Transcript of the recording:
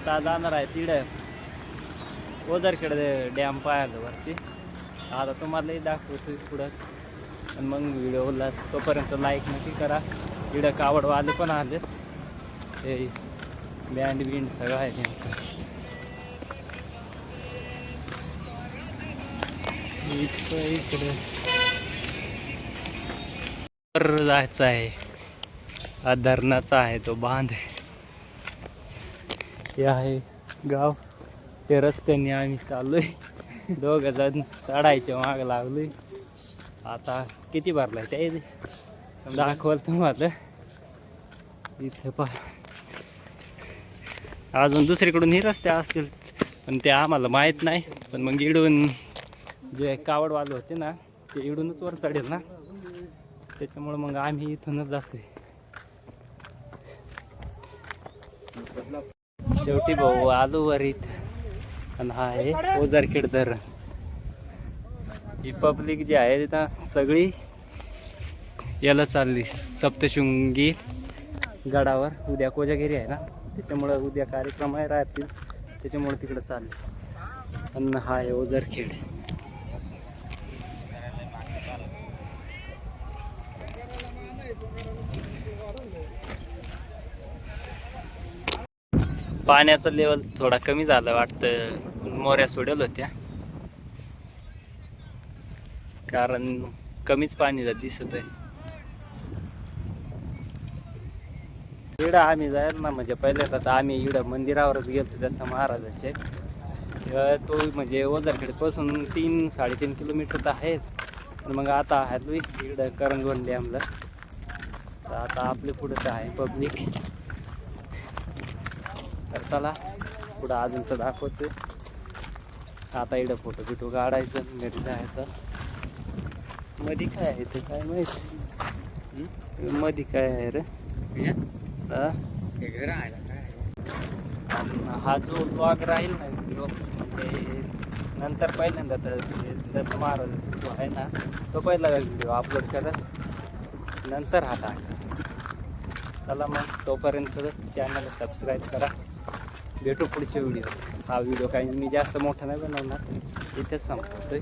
आता जाणार आहे तिकडे. ओझरखेड डॅम पाहायला वरती. आता तुम्हालाही दाखवतो पुढं. आणि मग व्हिडिओला तोपर्यंत लाईक नक्की करा. इकडं कावडवाले पण आलेत. हे बँड बिंड सगळं आहे त्यांचं. इथं इकडे. वर जायचं आहे. हा धरणाचा आहे तो बांध आहे. हे आहे गाव. ते रस्त्याने आम्ही चाललोय. दोघ जण चढायच्या माग लागलोय. आता किती भरलाय ते दाखवल तुम्हाला. इथं पा अजून दुसरीकडून ही रस्ते असतील पण ते आम्हाला माहीत नाही. पण मग इडून जे कावडवाले होते ना ते इडूनच वर चढेल ना. त्याच्यामुळं मग आम्ही इथूनच जातोय. शेवटी भाऊ आलो वरीत. आणि हा आहे ओझारखेड धरण ही पब्लिक जी आहे तिथं सगळी याला चालली. सप्तशृंगी गडावर. उद्या कोजागिरी आहे ना. त्याच्यामुळं उद्या कार्यक्रम आहे राहतील त्याच्यामुळे तिकडं चालले. आणि हा आहे ओझरखेड पाण्याचं लेवल थोडा कमी झालं वाटतं. मोऱ्या सोडेल होत्या. कारण कमीच पाणी दिसत आहे. इडं आम्ही जाईल ना म्हणजे पहिल्यांदा तर आम्ही इडं मंदिरावरच गेलो दत्त महाराजाचे. तो म्हणजे ओझरखेडपासून तीन साडेतीन किलोमीटर तर आहेच. पण मग आता आहे इकडं करंजवन डॅमला. तर आता आपले पुढं तर आहे पब्लिक. तर चला पुढं अजून तर दाखवतोय आता इकडं फोटो बिटो काढायचं घरी जायचं. मध्ये काय आहे ते काय माहीत? मध्ये काय आहे रे? हा? हा? जो ब्लॉग राहील ना व्हिडिओ म्हणजे नंतर पहिल्यांदा तर दत्त महाराज जो आहे ना तो पहिला व्हिडिओ अपलोड करत नंतर हा टाका. चला मग तोपर्यंत चॅनल सबस्क्राईब करा. भेटू पुढचे व्हिडिओ हा व्हिडिओ काही मी जास्त मोठा नाही बनवणार इथेच संपवतोय